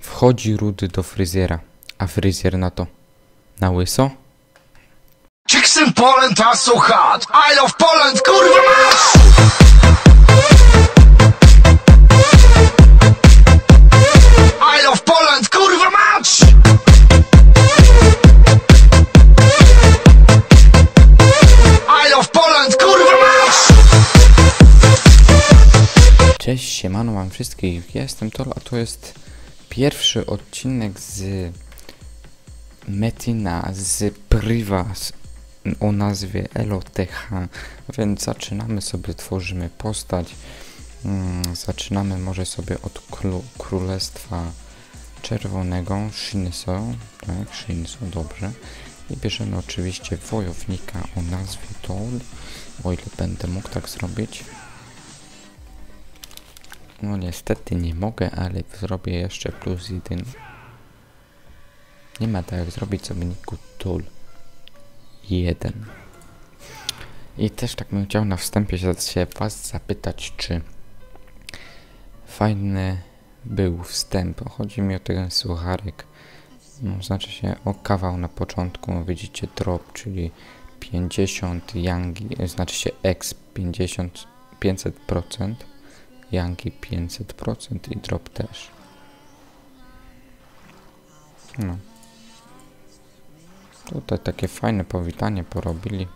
Wchodzi Rudy do fryzjera, a fryzjer na to. Na łyso? Chicks in Poland are so hot. I love Poland, kurwa mać! I love Poland, kurwa mać! I love Poland, kurwa mać! Cześć, siemano wam wszystkich, jestem Tol, a to jest pierwszy odcinek z Metina, z Priva o nazwie LOTH, więc zaczynamy sobie, tworzymy postać, mm, zaczynamy może sobie od Królestwa Czerwonego, Shinso, tak, Shinso, dobrze, i bierzemy oczywiście wojownika o nazwie Tol, o ile będę mógł tak zrobić. No niestety nie mogę, ale zrobię jeszcze plus jeden. Nie ma tak jak zrobić sobie niku tool. Jeden. I też tak bym chciał na wstępie się was zapytać, czy fajny był wstęp. Chodzi mi o ten słucharek. No, znaczy się o kawał na początku. Widzicie drop, czyli 50 Yangi, znaczy się X 50 500%. Yankee 500% i drop też. No. Tutaj takie fajne powitanie porobili.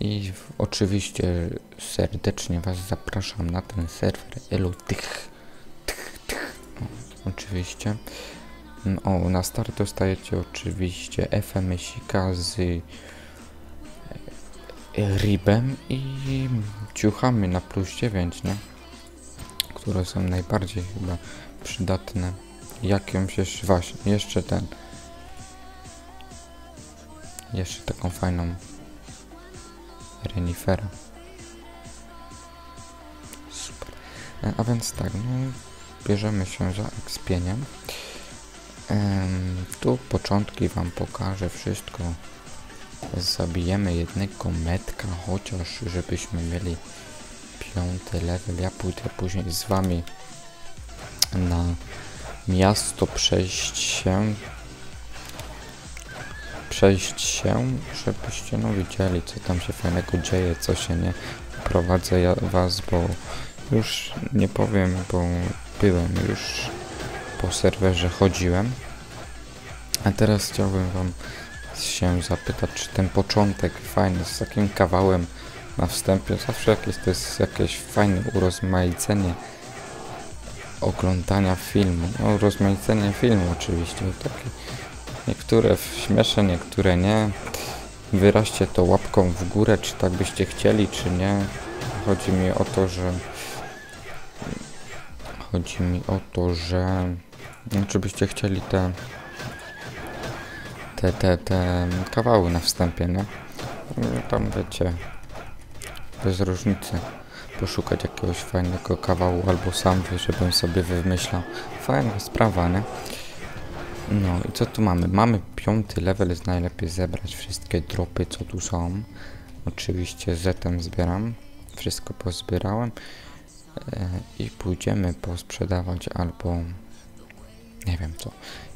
I oczywiście serdecznie Was zapraszam na ten serwer elutych. Tych, tych. O, oczywiście. No, O, na start dostajecie oczywiście FMS-ika z ribem i ciuchami na plus 9, nie? Które są najbardziej chyba przydatne. Jakąś jeszcze, właśnie, jeszcze ten. Jeszcze taką fajną renifera. Super. E, A więc tak, no, bierzemy się za ekspieniem. Em, tu początki wam pokażę wszystko zabijemy jednego metka, chociaż żebyśmy mieli piąty level. Ja pójdę później z wami na miasto przejść się przejść się, żebyście no widzieli co tam się fajnego dzieje, co się nie prowadzę ja was, bo już nie powiem, bo byłem już po serwerze chodziłem a teraz chciałbym wam się zapytać, czy ten początek fajny, z takim kawałem na wstępie, zawsze jakieś to jest jakieś fajne urozmaicenie oglądania filmu. No, urozmaicenie filmu oczywiście, takie niektóre śmiesze, niektóre nie. Wyraźcie to łapką w górę, czy tak byście chcieli, czy nie. Chodzi mi o to, że chodzi mi o to, że czy byście chcieli te te, te, te kawały na wstępie, nie? Tam wiecie, bez różnicy poszukać jakiegoś fajnego kawału albo sam, żebym sobie wymyślał. Fajna sprawa, nie? No i co tu mamy? Mamy piąty level, jest najlepiej zebrać wszystkie dropy, co tu są. Oczywiście zetem zbieram, wszystko pozbierałem e, i pójdziemy posprzedawać albo nie wiem co.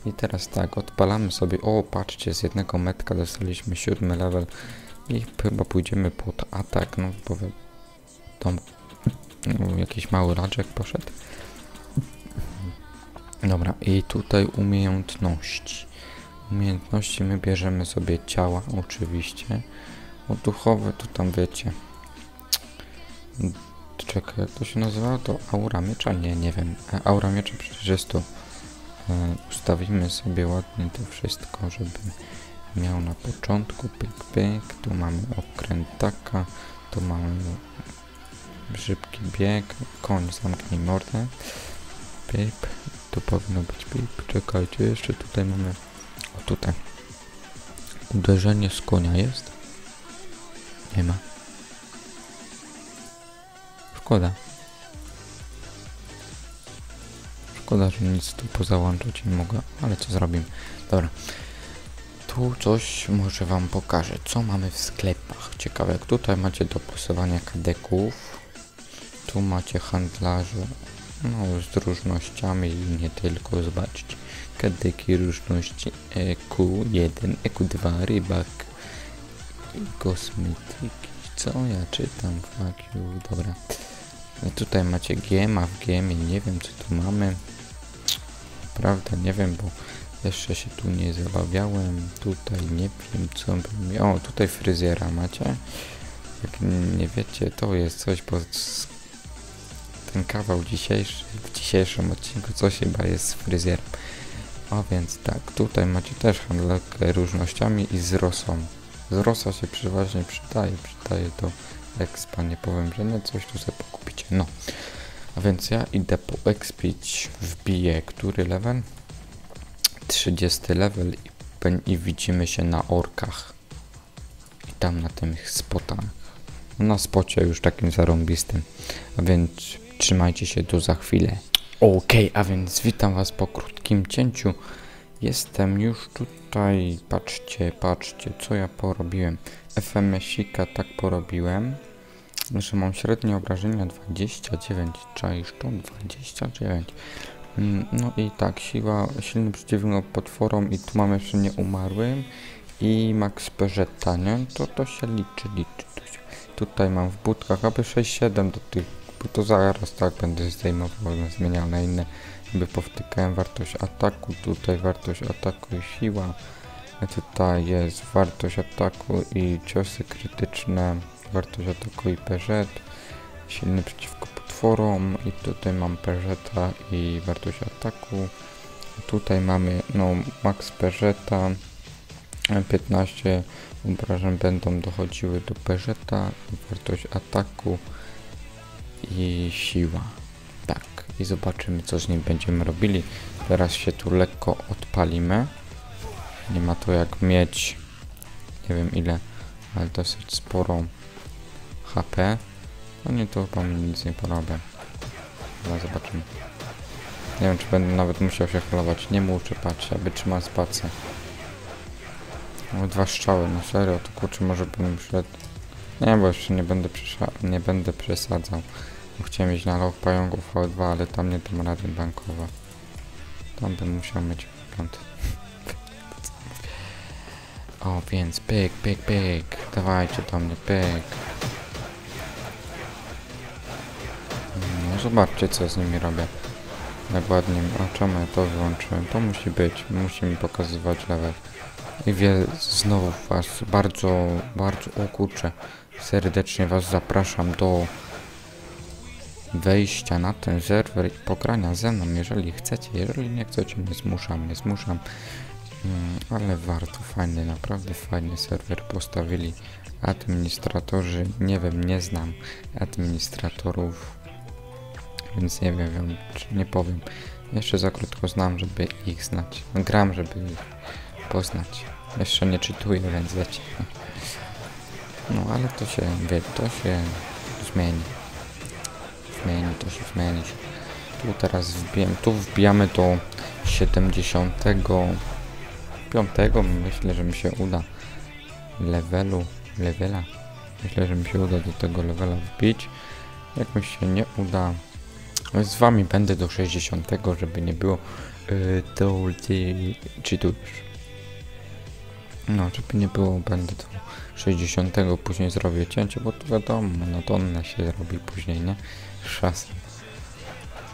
I teraz tak, odpalamy sobie, o patrzcie, z jednego metka dostaliśmy siódmy level i chyba pójdziemy pod atak, no bo tam no, jakiś mały raczek poszedł. Dobra, i tutaj umiejętności. Umiejętności my bierzemy sobie ciała, oczywiście. O duchowe to tam wiecie. Czekaj, jak to się nazywa? To aura miecza? Nie, nie wiem. E, Aura miecza przecież jest tu. E, ustawimy sobie ładnie to wszystko, żeby miał na początku. Pyk pyk, tu mamy okrętaka, tu mamy szybki bieg, koń zamknij mordę, pip, tu powinno być pip, czekajcie, jeszcze tutaj mamy, o tutaj, uderzenie z konia jest? Nie ma. Szkoda. Szkoda, że nic tu pozałączać nie mogę, ale co zrobimy? Dobra. Tu coś może wam pokażę, co mamy w sklepach. Ciekawe, jak tutaj macie do pasowania kadeków. Tu macie handlarze, no z różnościami i nie tylko, zobaczcie. Kadyki różności EQ1, EQ2, rybak i kosmetyki. Co ja czytam? Fuck you, dobra. No tutaj macie GM, w GM nie wiem co tu mamy. Prawda, nie wiem, bo jeszcze się tu nie zabawiałem. Tutaj nie wiem co bym miał. O, tutaj fryzjera macie. Jak nie wiecie, to jest coś, bo ten kawał dzisiejszy, w dzisiejszym odcinku coś chyba jest z fryzjerem. A więc tak, tutaj macie też handlarkę różnościami i z rosą. Z rosa się przeważnie przydaje, przydaje do expa, nie powiem, że nie, coś tu sobie pokupicie. No, a więc ja idę po expić, wbiję który level? 30 level i, i widzimy się na orkach. I tam na tych spotach. Na spocie już takim zarąbistym. A więc trzymajcie się tu za chwilę. Okej, a więc witam was po krótkim cięciu. Jestem już tutaj. Patrzcie, patrzcie, co ja porobiłem. FMS-ika tak porobiłem, że mam średnie obrażenia 29. Czaisz to? 29. Mm, No i tak, siła, silny przeciwnik potworom i tu mam jeszcze nieumarłym i max Perzetta, nie? To, to się liczy, liczy. Się. Tutaj mam w budkach aby 6-7 do tych, bo to zaraz tak będę zdejmował, zmieniał na inne, by powtykałem wartość ataku, tutaj wartość ataku i siła, tutaj jest wartość ataku i ciosy krytyczne, wartość ataku i PZ, silny przeciwko potworom i tutaj mam Perzeta i wartość ataku. Tutaj mamy no max Perzeta, 15 obrażeń będą dochodziły do Perzeta, wartość ataku i siła. Tak, i zobaczymy co z nim będziemy robili. Teraz się tu lekko odpalimy. Nie ma to jak mieć, nie wiem ile, ale dosyć sporą HP. No nie, to chyba mi nic nie porobię. Ale zobaczymy. Nie wiem, czy będę nawet musiał się holować. Nie muszę, patrzeć, aby trzymał spację. Dwa strzały, no serio, to kurczę, może bym szedł... Nie, bo jeszcze nie będę, nie będę przesadzał. Chciałem iść na loch pająków V2, ale tam nie dam rady bankowa. Tam bym musiał mieć piąty. O, więc pyk, pyk, pyk. Dawajcie do mnie, pyk. Zobaczcie co z nimi robię. Jak ładnie, a czemu ja to wyłączyłem? To musi być, musi mi pokazywać level. I wie, znowu was bardzo, bardzo, o kurczę, serdecznie was zapraszam do wejścia na ten serwer i pogrania ze mną, jeżeli chcecie, jeżeli nie chcecie, nie zmuszam, nie zmuszam. Mm, ale warto, fajny, naprawdę fajny serwer postawili administratorzy, nie wiem, nie znam administratorów, więc nie wiem, czy nie powiem. Jeszcze za krótko znam, żeby ich znać. Gram, żeby ich poznać. Jeszcze nie czytuję, więc wiecie. No, ale to się, wie, to się zmieni. Zmieni, to się zmieni. Tu teraz wbijam, tu wbijamy do 75. Myślę, że mi się uda levelu, levela. Myślę, że mi się uda do tego levela wbić. Jak mi się nie uda, no z wami będę do 60, żeby nie było yy, to czytujesz. No, żeby nie było, będę do 60, później zrobię cięcie, bo to wiadomo, monotonne się robi później, nie? Szasem.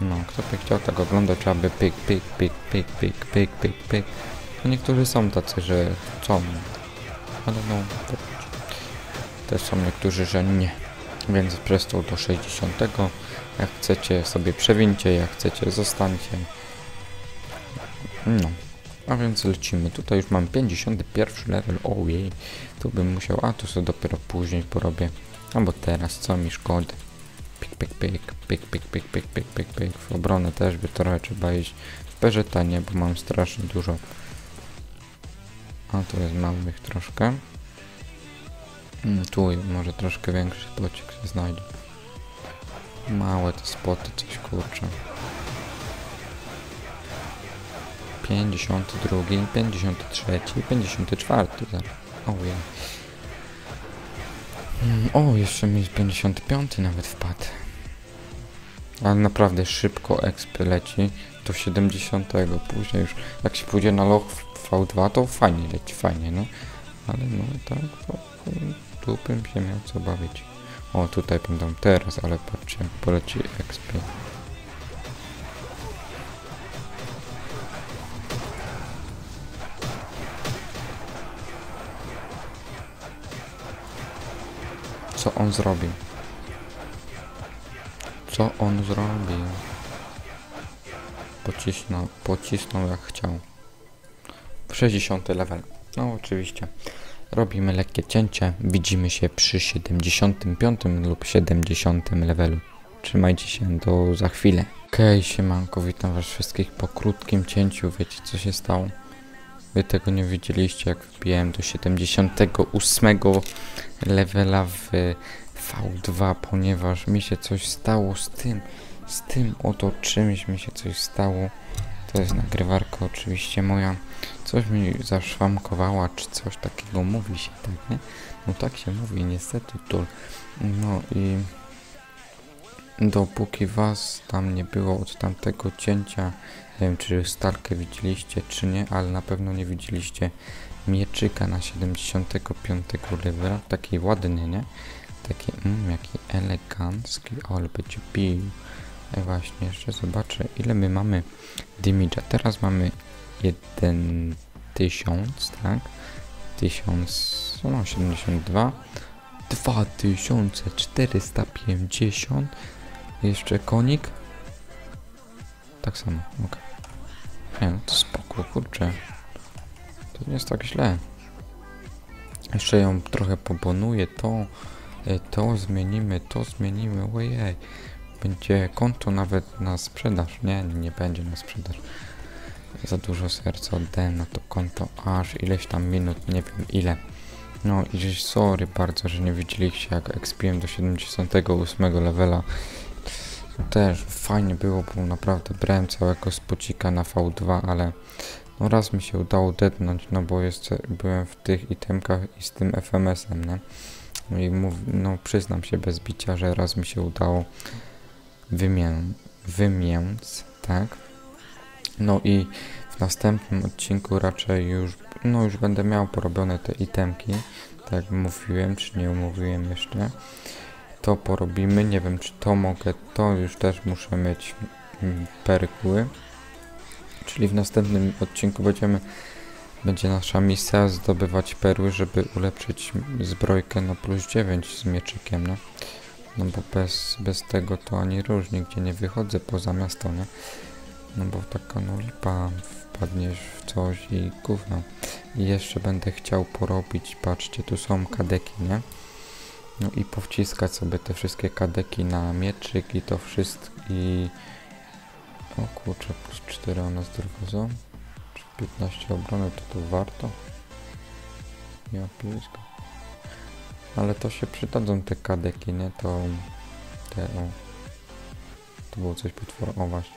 No, kto by chciał tak oglądać, trzeba by pyk, pyk, pyk, pyk, pyk, pyk, pyk, pyk. No niektórzy są tacy, że co, ale no, też są niektórzy, że nie. Więc przez to do 60. Jak chcecie sobie przewincie, jak chcecie zostańcie. No. A więc lecimy. Tutaj już mam 51 level. Ojej. Tu bym musiał. A tu sobie dopiero później porobię. Albo teraz, co mi szkody. Pik, pik, pik, pik, pik, pik, pik, pik, pik, pik. W obronę też by trochę trzeba iść. W perze nie, bo mam strasznie dużo. A tu jest małych troszkę. Mm, tu może troszkę większy spocik się znajdzie. Małe te spoty, coś kurczę. 52, 53, 54 zaraz. Ojej. O, jeszcze mi 55 nawet wpadł. Ale naprawdę szybko exp leci do 70. Później już jak się pójdzie na loch w V2 to fajnie leci, fajnie, no. Ale no tak, to, to tu bym się miał co bawić. O, tutaj będą teraz, ale patrzcie jak poleci exp. Co on zrobił? Co on zrobił? Pocisnął, pocisnął jak chciał. 60 level. No oczywiście. Robimy lekkie cięcie. Widzimy się przy 75 lub 70 levelu. Trzymajcie się do za chwilę. Okej, okay, siemanko, witam was wszystkich po krótkim cięciu. Wiecie co się stało? Wy tego nie widzieliście, jak wbiłem do 78 levela w V2, ponieważ mi się coś stało z tym, z tym oto czymś mi się coś stało. To jest nagrywarka oczywiście moja. Coś mi zaszwamkowała, czy coś takiego mówi się, tak, nie? No tak się mówi, niestety to. No i dopóki was tam nie było od tamtego cięcia, nie wiem czy stalkę widzieliście czy nie, ale na pewno nie widzieliście mieczyka na 75 levela, taki ładny, nie? Taki, mm, jaki elegancki, ale będzie pił. E właśnie, jeszcze zobaczę ile my mamy damage'a. Teraz mamy 1000, tak? 1000, no 72. 2450. Jeszcze konik. Tak samo, ok. Nie, no to spoko, kurczę. To nie jest tak źle. Jeszcze ją trochę pobonuję, to, to zmienimy, to zmienimy, ojej. Będzie konto nawet na sprzedaż. Nie, nie będzie na sprzedaż. Za dużo serca oddałem na to konto, aż ileś tam minut, nie wiem ile. No i sorry bardzo, że nie widzieliście jak expiłem do 78 levela. Też fajnie było, bo naprawdę brałem całego spocika na V2, ale no raz mi się udało dednąć, no bo jeszcze byłem w tych itemkach i z tym FMS-em, nie? No i mów, no przyznam się bez bicia, że raz mi się udało wymię wymięc, tak? No i w następnym odcinku raczej już, no już będę miał porobione te itemki, tak jak mówiłem, czy nie umówiłem jeszcze. To porobimy, nie wiem czy to mogę, to już też muszę mieć mm, perkły. Czyli w następnym odcinku będziemy, będzie nasza misja zdobywać perły, żeby ulepszyć zbrojkę na plus 9 z mieczykiem, no. No bo bez, bez tego to ani róż, nigdzie nie wychodzę poza miasto, nie? No bo taka no lipa, wpadniesz w coś i gówno. I jeszcze będę chciał porobić, patrzcie, tu są kadeki, nie? No i powciskać sobie te wszystkie kadeki na mieczyk i to wszystko i... O kurczę, plus 4 one zdrowo 15 obrony, to to warto. Ja blisko. Ale to się przydadzą te kadeki, nie? To... Te, o. To było coś potwora, o właśnie.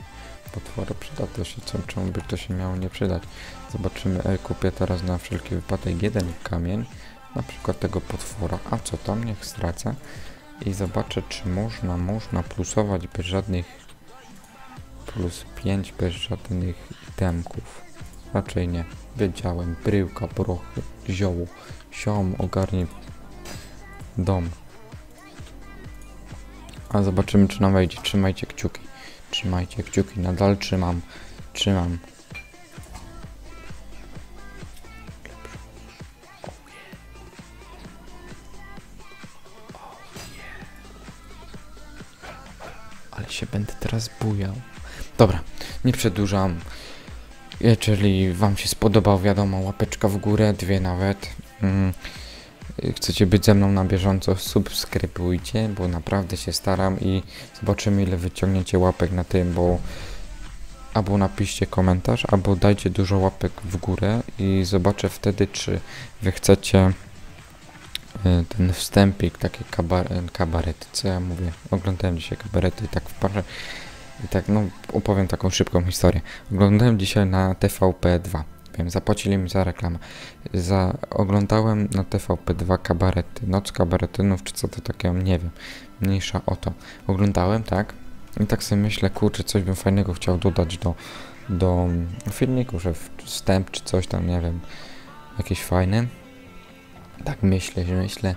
Potwory przyda to się, co, czemu by to się miało nie przydać. Zobaczymy, e, kupię teraz na wszelki wypadek jeden kamień, na przykład tego potwora, a co tam, niech stracę. I zobaczę, czy można, można plusować bez żadnych plus 5 bez żadnych itemków. Raczej nie. Wiedziałem. Bryłka, brochy, zioło. Siom ogarnie dom. A zobaczymy, czy nam wejdzie. Trzymajcie kciuki. Trzymajcie kciuki. Nadal trzymam. Trzymam. Ale się będę teraz bujał. Dobra, nie przedłużam. Jeżeli Wam się spodobał, wiadomo, łapeczka w górę, dwie nawet. Mm chcecie być ze mną na bieżąco, subskrybujcie, bo naprawdę się staram i zobaczymy ile wyciągniecie łapek na tym, bo albo napiszcie komentarz, albo dajcie dużo łapek w górę i zobaczę wtedy, czy wy chcecie y, ten wstępik, takie kabar kabarety, co ja mówię, oglądałem dzisiaj kabarety i tak w parze i tak, no opowiem taką szybką historię. Oglądałem dzisiaj na TVP2 wiem, zapłacili mi za reklamę. Za, oglądałem na TVP2 kabarety, noc kabaretynów, czy co to takiego, nie wiem, mniejsza o to. Oglądałem, tak, I tak sobie myślę, kurczę, coś bym fajnego chciał dodać do, do filmiku, że wstęp czy coś tam, nie wiem, jakieś fajne. Tak myślę, że myślę,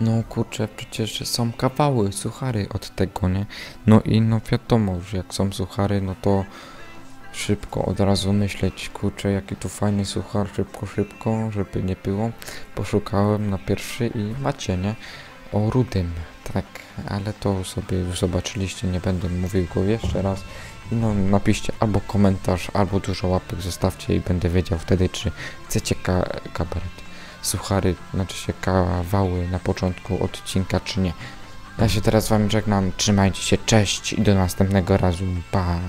no kurczę, przecież są kawały, suchary od tego, nie? No i no wiadomo, że jak są suchary, no to szybko od razu myśleć, kurczę, jaki tu fajny suchar, szybko, szybko, żeby nie było. Poszukałem na pierwszy i macie, nie? O rudym, tak, ale to sobie już zobaczyliście, nie będę mówił go jeszcze raz. I no napiszcie albo komentarz, albo dużo łapek zostawcie i będę wiedział wtedy, czy chcecie ka kabaret, suchary, znaczy się kawały na początku odcinka, czy nie. Ja się teraz z wami żegnam, trzymajcie się, cześć i do następnego razu, pa!